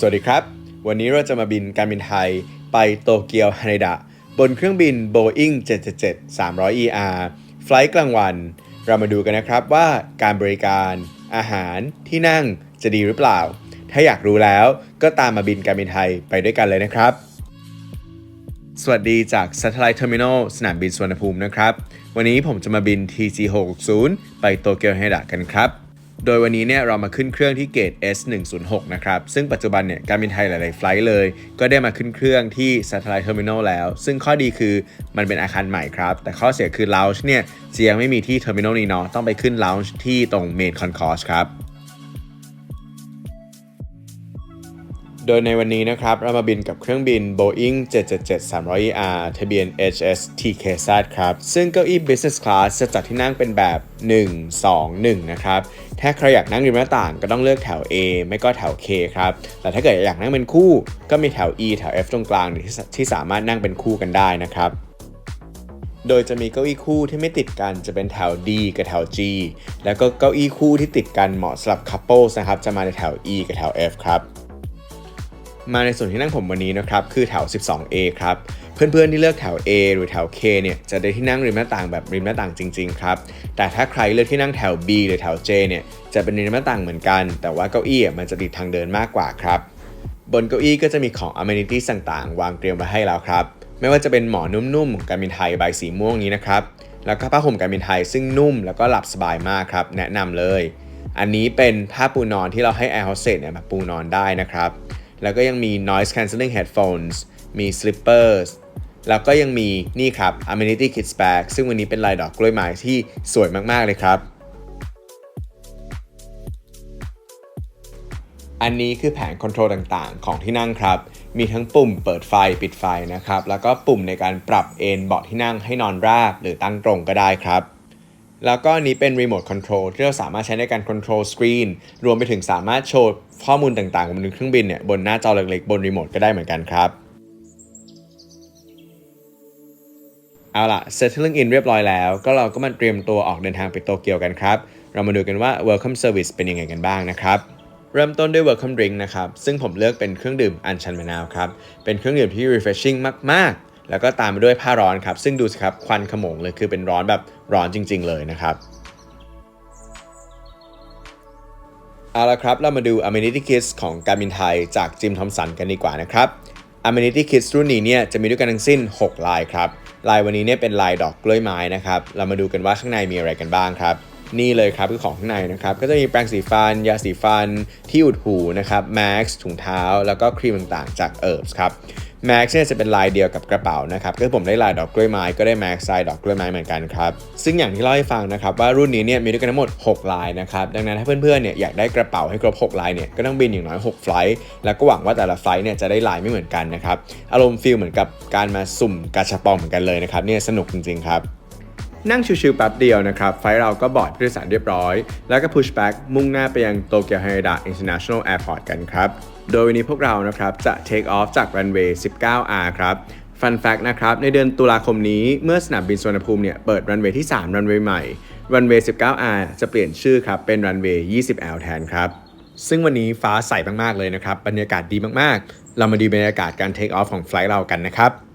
สวัสดีครับ วันนี้เราจะมาบินการบินไทยไปโตเกียวฮานิดะ บนเครื่องบิน Boeing 777 300 ER ไฟลท์กลางวัน เรามาดูกันนะครับว่าการบริการ อาหารที่นั่งจะดีหรือเปล่า ถ้าอยากรู้แล้วก็ตามมาบินการบินไทยไปด้วยกันเลยนะครับ สวัสดีจาก Satellite Terminal สนามบินสุวรรณภูมินะครับ วันนี้ผมจะมาบิน TC 660ไปโตเกียวฮานิดะกันครับ โดยวันนี้เนี่ยเรามาขึ้นเครื่องที่เกต S106 นะครับ ซึ่งปัจจุบันเนี่ยการบินไทยหลาย ๆ ไฟลท์เลย ก็ได้มาขึ้นเครื่องที่ Satellite Terminal แล้ว ซึ่งข้อดีคือมันเป็นอาคารใหม่ครับ แต่ข้อเสียคือ Lounge เนี่ยจะยังไม่มีที่ Terminal นี้เนาะต้องไปขึ้น Lounge ที่ตรง Main Concourse ครับ โดยในวันนี้นะครับ เรามาบินกับเครื่องบิน Boeing 777 300 ER ทะเบียน HS TKZ ครับ ซึ่งเก้าอี้ Business Class จะจัดที่นั่งเป็นแบบ 1 2 1 นะครับ ถ้าใครอยากนั่งริมหน้าต่างก็ต้องเลือกแถว A ไม่ก็แถว K ครับ แต่ถ้าเกิดอยากนั่งเป็นคู่ ก็มีแถว E แถว F ตรงกลางที่ที่สามารถนั่งเป็นคู่กันได้นะครับโดยจะมีเก้าอี้คู่ที่ไม่ติดกันจะเป็นแถว D กับแถว G แล้วก็เก้าอี้คู่ที่ติดกันเหมาะสำหรับ couples นะครับ จะมาในแถว E กับแถว F ครับ มาในส่วนที่นั่งผมวันนี้นะครับคือแถว 12A ครับเพื่อนๆที่เลือกแถว A หรือแถว K เนี่ยจะได้ที่นั่งริมหน้าต่างแบบริมหน้าต่างจริงๆครับแต่ถ้าใครเลือกที่นั่งแถว B หรือแถว J เนี่ยจะเป็นริมหน้าต่างเหมือนกัน แต่ว่าเก้าอี้มันจะติดทางเดินมากกว่าครับบนเก้าอี้ก็จะมีของ amenities ต่างๆ วางเตรียมไว้ให้แล้วครับไม่ว่าจะเป็นหมอนนุ่มๆการบินไทยใบสีม่วงนี้นะครับแล้วก็ผ้าห่มการบินไทยซึ่งนุ่มแล้วก็หลับสบายมากครับแนะนำเลย อันนี้เป็นผ้าปูนอนที่เราให้ Air Hostess เนี่ยมาปูนอนได้นะครับ แล้วก็ยังมี noise cancelling headphones มี slippers แล้วก็ยังมีนี่ครับ amenity kids bag ซึ่งวันนี้เป็นลายดอกกล้วยไม้ที่สวยมาก ๆ เลยครับ อันนี้คือแผงคอนโทรลต่างๆ ของที่นั่งครับ มีทั้งปุ่มเปิดไฟปิดไฟนะครับ แล้วก็ปุ่มในการปรับเอนเบาะที่นั่งให้นอนราบหรือตั้งตรงก็ได้ครับ แล้วก็นี้เป็นรีโมทคอนโทรลที่เราสามารถใช้ในการคอนโทรลสกรีนรวมไปถึงสามารถโชว์ข้อมูลต่างๆ บนเครื่องบินเนี่ยบนหน้าจอเล็กๆ บนรีโมทก็ได้เหมือนกันครับเอาล่ะ settling in เรียบร้อยแล้ว ก็เราก็มาเตรียมตัวออกเดินทางไปโตเกียวกันครับ เรามาดูกันว่า welcome service เป็นยังไงกันบ้างนะครับเริ่มต้นด้วย welcome drink นะครับ ซึ่งผมเลือกเป็นเครื่องดื่มอัญชันมะนาวครับ เป็นเครื่องดื่มที่ refreshing มาก แล้วก็ตามมาด้วยผ้าร้อนครับ ซึ่งดูสิครับควันขโมงเลยคือเป็นร้อนแบบร้อนจริง ๆ เลยนะครับเอาละครับ เรามาดู Amenity Kits ของการบินไทยจากจิมทอมสันกันดีกว่านะครับ Amenity Kits รุ่นนี้เนี่ยจะมีด้วยกันทั้งสิ้น 6 ลายครับ ลายวันนี้เนี่ยเป็นลายดอกกล้วยไม้นะครับ เรามาดูกันว่าข้างในมีอะไรกันบ้างครับ นี่เลยครับคือของข้างในนะครับ ก็จะมีแปรงสีฟัน ยาสีฟัน ที่อุดหูนะครับ Max ถุงเท้า แล้วก็ครีมต่างๆ จาก Herbs ครับ Max เนี่ยจะเป็นลายเดียวกับกระเป๋านะครับก็ผมได้ลายดอกกล้วยไม้ก็ได้ Max ลายดอกกล้วยไม้เหมือนกันครับซึ่งอย่างที่เล่าให้ฟังนะครับว่ารุ่นนี้เนี่ยมีด้วยกันทั้งหมด 6 ลายนะครับดังนั้นถ้าเพื่อนๆเนี่ยอยากได้กระเป๋าให้ครบ 6 ลายเนี่ยก็ต้องบินอย่างน้อย6ไฟลท์แล้วก็หวังว่าแต่ละไฟล์เนี่ยจะได้ลายไม่เหมือนกันนะครับอารมณ์ฟีลเหมือนกับการมาสุ่มกาชาปองเหมือนกันเลยนะครับเนี่ยสนุกจริงๆครับนั่งชิวๆแป๊บเดียวนะครับ ไฟล์เราก็บอร์ดผู้โดยสารเรียบร้อย แล้วก็ push back มุ่งหน้าไปยังโตเกียวฮานิดะ International Airport กันครับ โดยวันนี้พวกเรานะครับจะ take off จาก runway 19R ครับ Fun fact นะครับ ในเดือนตุลาคมนี้เมื่อสนามบินสุวรรณภูมิเนี่ยเปิด runway ที่3 runway ใหม่ runway 19R จะเปลี่ยนชื่อครับ เป็น runway 20L แทนครับ ซึ่งวันนี้ฟ้าใสมาก ๆ เลยนะครับ บรรยากาศดีมาก ๆ เรามาดูบรรยากาศการ take off ของไฟล์เรากันนะครับ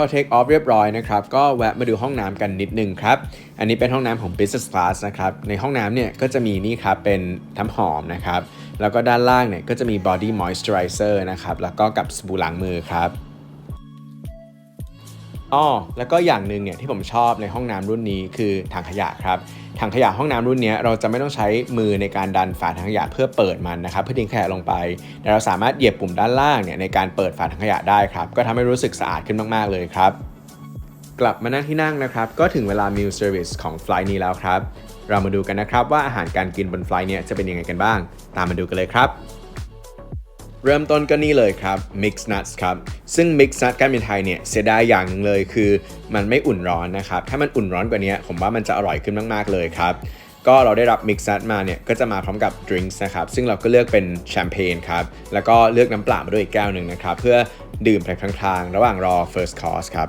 อเทคออฟเรียบร้อยนะครับ ก็แวะมาดูห้องน้ำกันนิดนึงครับ อันนี้เป็นห้องน้ำของ Business Class นะครับ ในห้องน้ำเนี่ยก็จะมีนี่ครับ เป็นน้ำหอมนะครับ แล้วก็ด้านล่างเนี่ยก็จะมี Body Moisturizer นะครับ แล้วก็กับสบู่ล้างมือครับ อ้อแล้วก็อย่างหนึ่งเนี่ยที่ผมชอบในห้องน้ำรุ่นนี้คือถังขยะครับถังขยะห้องน้ำรุ่นนี้เราจะไม่ต้องใช้มือในการดันฝาถังขยะเพื่อเปิดมันนะครับเพื่อทิ้งขยะลงไป แต่เราสามารถเหยียบปุ่มด้านล่างเนี่ยในการเปิดฝาถังขยะได้ครับก็ทำให้รู้สึกสะอาดขึ้นมาก ๆเลยครับกลับมานั่งที่นั่งนะครับ ก็ถึงเวลา meal service ของไฟล์นี้แล้วครับ เรามาดูกันนะครับว่าอาหารการกินบนไฟล์เนี้จะเป็นยังไงกันบ้าง ตามมาดูกันเลยครับ เริ่มต้นก็นี่เลยครับ Mix Nuts ครับ ซึ่ง Mix Nuts การบินไทยเนี่ยเสียดายอย่างหนึ่งเลยคือ มันไม่อุ่นร้อนนะครับ ถ้ามันอุ่นร้อนกว่านี้ผมว่ามันจะอร่อยขึ้นมาก ๆ เลยครับ ก็เราได้รับ Mix Nuts มาเนี่ยก็จะมาพร้อมกับ drinks นะครับ ซึ่งเราก็เลือกเป็นแชมเปญครับ แล้วก็เลือกน้ำเปล่ามาด้วยอีกแก้วหนึ่งนะครับ เพื่อดื่มไปพลางๆ ระหว่างรอ first course ครับ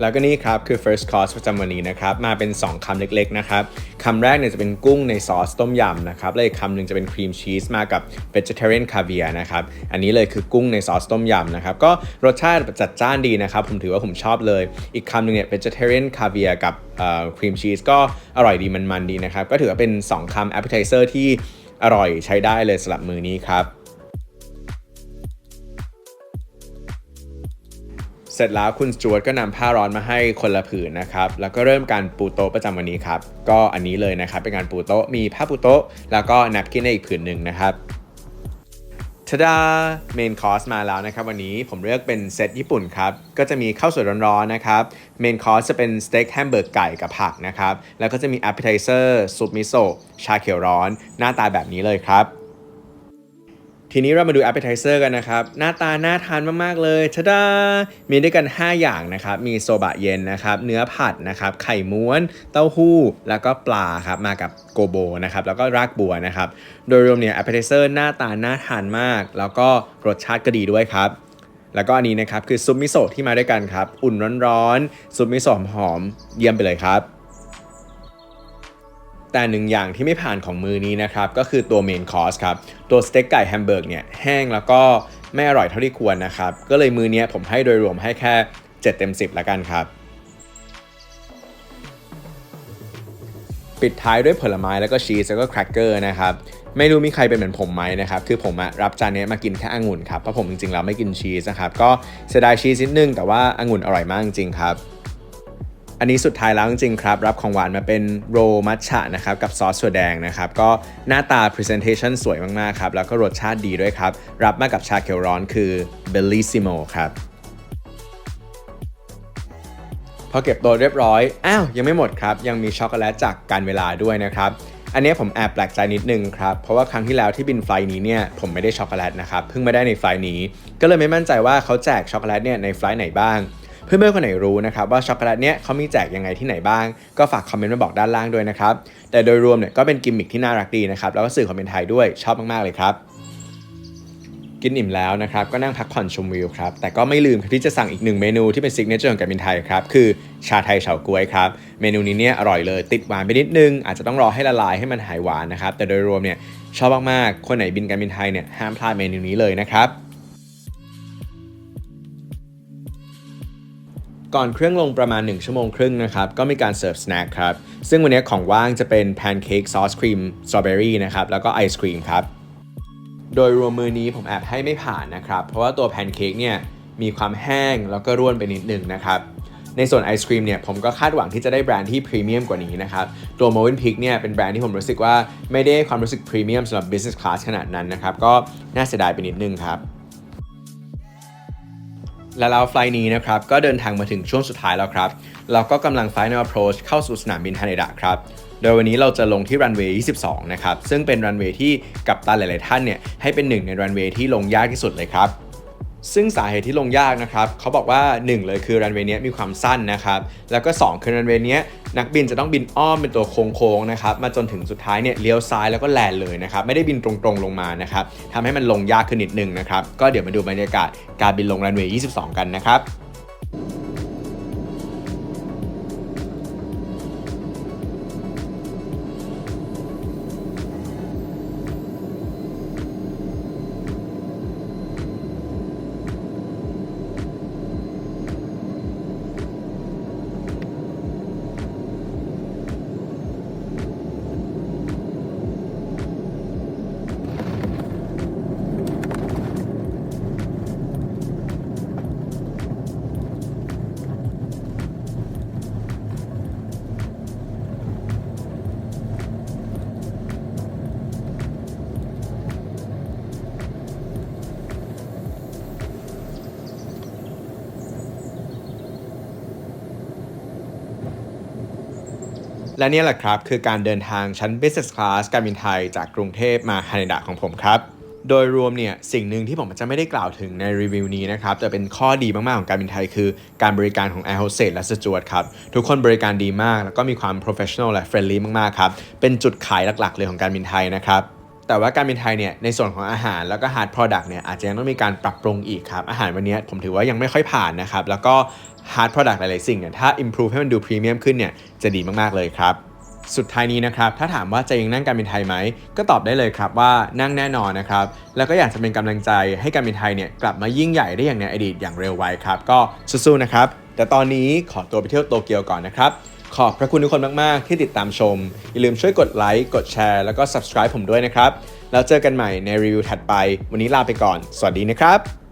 แล้วก็นี่ครับคือ first course ประจำวันนี้นะครับมาเป็น 2คำเล็กๆนะครับคำแรกเนี่ยจะเป็นกุ้งในซอสต้มยำนะครับและอีกคำหนึ่งจะเป็นครีมชีสมากับ vegetarian caviar นะครับอันนี้เลยคือกุ้งในซอสต้มยำนะครับก็รสชาติจัดจ้านดีนะครับผมถือว่าผมชอบเลย อีกคำหนึ่งเนี่ย vegetarian caviar กับครีมชีสก็อร่อยดีมันๆดีนะครับก็ถือว่าเป็น 2คำ appetizer ที่อร่อยใช้ได้เลยสำหรับมือนี้ครับ เสร็จแล้วคุณสจวตก็นำผ้าร้อนมาให้คนละผืนนะครับ แล้วก็เริ่มการปูโต๊ะประจำวันนี้ครับ ก็อันนี้เลยนะครับ เป็นการปูโต๊ะ มีผ้าปูโต๊ะ แล้วก็นับกินในอีกผืนหนึ่งนะครับทดาเมนคอร์สมาแล้วนะครับวันนี้ผมเลือกเป็นเซตญี่ปุ่นครับ ก็จะมีข้าวสวยร้อนๆนะครับเมนคอร์สจะเป็นสเต็กแฮมเบอร์กไก่กับผักนะครับ แล้วก็จะมี a p p e t i z e r ซุปมิโซะชาเขียวร้อน หน้าตาแบบนี้เลยครับ ทีนี้เรามาดู appetizer กันนะครับ หน้าตาน่าทานมาก ๆ เลยชะดา มีด้วยกัน 5 อย่างนะครับ มีโซบะเย็นนะครับ เนื้อผัดนะครับ ไข่ม้วน เต้าหู้ แล้วก็ปลาครับ มากับโกโบนะครับ แล้วก็รากบัวนะครับ โดยรวมเนี่ย appetizer หน้าตาน่าทานมาก แล้วก็รสชาติก็ดีด้วยครับ แล้วก็อันนี้นะครับ คือซุปมิโซะที่มาด้วยกันครับ อุ่นร้อนๆ ซุปมิโซะหอมๆ เยี่ยมไปเลยครับ แต่หนึ่งอย่างที่ไม่ผ่านของมือนี้นะครับก็คือตัวเมนคอร์สครับตัวสเต็กไก่แฮมเบอร์กเนี่ยแห้งแล้วก็ไม่อร่อยเท่าที่ควรนะครับ ก็เลยมือนี้ผมให้โดยรวมให้แค่ 7 เต็ม 10ล้วกันครับ ปิดท้ายด้วยผลไม้แล้วก็ชีสแล้วก็แครกเกอร์นะครับไม่รู้มีใครเป็นเหมือนผมไหมนะครับ คือผมรับจานนี้มากินแค่องุ่นครับ เพราะผมจริงๆแล้วไม่กินชีสนะครับ ก็เสียดายชีสนิดนึงแต่ว่าองุ่นอร่อยมากจริงๆครับ อันนี้สุดท้ายแล้วจริงๆครับ รับของหวานมาเป็นโรมัทฉะนะครับกับซอสถั่วแดงนะครับก็หน้าตา Presentation สวยมากๆครับแล้วก็รสชาติดีด้วยครับ รับมากับชาเขียวร้อนคือ Bellissimo ครับพอเก็บตัวเรียบร้อย อ้าว ยังไม่หมดครับ ยังมีช็อกโกแลตจากการเวลาด้วยนะครับ อันนี้ผมแอบแปลกใจนิดนึงครับ เพราะว่าครั้งที่แล้วที่บินไฟล์นี้เนี่ยผมไม่ได้ช็อกโกแลตนะครับ เพิ่งมาได้ในไฟล์นี้ ก็เลยไม่มั่นใจว่าเขาแจกช็อกโกแลตเนี่ยในไฟล์ไหนบ้าง เพื่อนๆคนไหนรู้นะครับว่าช็อกโกแลตเนี้ยเขามีแจกยังไงที่ไหนบ้าง ก็ฝากคอมเมนต์มาบอกด้านล่างด้วยนะครับ แต่โดยรวมเนี่ยก็เป็นกิมมิคที่น่ารักดีนะครับ แล้วก็สื่อความเป็นไทยด้วยชอบมากๆเลยครับ กินอิ่มแล้วนะครับ ก็นั่งพักผ่อนชมวิวครับ แต่ก็ไม่ลืมที่จะสั่งอีกหนึ่งเมนูที่เป็นซิกเนเจอร์ของการบินไทยครับ คือชาไทยเฉาก๊วยครับ เมนูนี้เนี่ยอร่อยเลย ติดหวานไปนิดนึง อาจจะต้องรอให้ละลายให้มันหายหวานนะครับ แต่โดยรวมเนี่ยชอบมากๆ คนไหนบินการบินไทยเนี่ยห้ามพลาดเมนูนี้เลยนะครับ ก่อนเครื่องลงประมาณ 1 ชั่วโมงครึ่งนะครับ ก็มีการเสิร์ฟสแน็คครับ ซึ่งวันนี้ของว่างจะเป็นแพนเค้กซอสครีมสตรอเบอรี่นะครับ แล้วก็ไอศครีมครับ โดยรวมมือนี้ผมแอบให้ไม่ผ่านนะครับ เพราะว่าตัวแพนเค้กเนี่ยมีความแห้งแล้วก็ร่วนไปนิดนึงนะครับในส่วนไอศครีมเนี่ยผมก็คาดหวังที่จะได้แบรนด์ที่พรีเมียมกว่านี้นะครับ ตัว m o v e n Peak เนี่ยเป็นแบรนด์ที่ผมรู้สึกว่าไม่ได้ความรู้สึกพรีเมียมสำหรับ business class ขนาดนั้นนะครับ ก็น่าเสียดายไปนิดนึงครับ และแล้วไฟล์นี้นะครับก็เดินทางมาถึงช่วงสุดท้ายแล้วครับเราก็กำลัง Final Approach เข้าสู่สนามบินฮาเนดะครับโดยวันนี้เราจะลงที่รันเวย์ 22 นะครับ ซึ่งเป็นรันเวย์ที่กับตาหลาย ๆ ท่านเนี่ยให้เป็นหนึ่งในรันเวย์ที่ลงยากที่สุดเลยครับ ซึ่งสาเหตุที่ลงยากนะครับเขาบอกว่า 1 เลยคือรันเวย์นี้มีความสั้นนะครับ แล้วก็ 2 คือรันเวย์เนี้ย นักบินจะต้องบินอ้อมเป็นตัวโค้งๆนะครับมาจนถึงสุดท้ายเนี่ยเลี้ยวซ้ายแล้วก็แลนเลยนะครับไม่ได้บินตรงๆลงมานะครับทำให้มันลงยากขึ้นนิดนึงนะครับก็เดี๋ยวมาดูบรรยากาศการบินลงรันเวย์ 22 กันนะครับ และนี่แหละครับ คือการเดินทางชั้น business class การบินไทยจากกรุงเทพมาฮานิดะของผมครับโดยรวมเนี่ยสิ่งหนึ่งที่ผมจะไม่ได้กล่าวถึงในรีวิวนี้นะครับแต่เป็นข้อดีมาก ๆ ของการบินไทยคือ การบริการของ Air Hostess และ Steward ครับ ทุกคนบริการดีมาก แล้วก็มีความ professional และ friendly มาก ๆ ครับ เป็นจุดขายหลัก ๆ เลยของการบินไทยนะครับ แต่ว่าการบินไทยเนี่ยในส่วนของอาหารแล้วก็ hard product เนี่ยอาจจะยังต้องมีการปรับปรุงอีกครับ อาหารวันนี้ผมถือว่ายังไม่ค่อยผ่านนะครับ แล้วก็ hard product หลายๆสิ่งเนี่ยถ้า improve ให้มันดู premium ขึ้นเนี่ยจะดีมากๆเลยครับสุดท้ายนี้นะครับถ้าถามว่าจะยังนั่งการบินไทยไหม ก็ตอบได้เลยครับว่านั่งแน่นอนนะครับ แล้วก็อยากจะเป็นกำลังใจให้การบินไทยเนี่ยกลับมายิ่งใหญ่ได้อย่างในอดีตอย่างเร็วไวครับ ก็สู้ๆนะครับ แต่ตอนนี้ขอตัวไปเที่ยวโตเกียวก่อนนะครับ ขอบพระคุณทุกคนมาก ๆ ที่ติดตามชม อย่าลืมช่วยกดไลค์ กดแชร์ แล้วก็ subscribe ผมด้วยนะครับ แล้วเจอกันใหม่ในรีวิวถัดไป วันนี้ลาไปก่อน สวัสดีนะครับ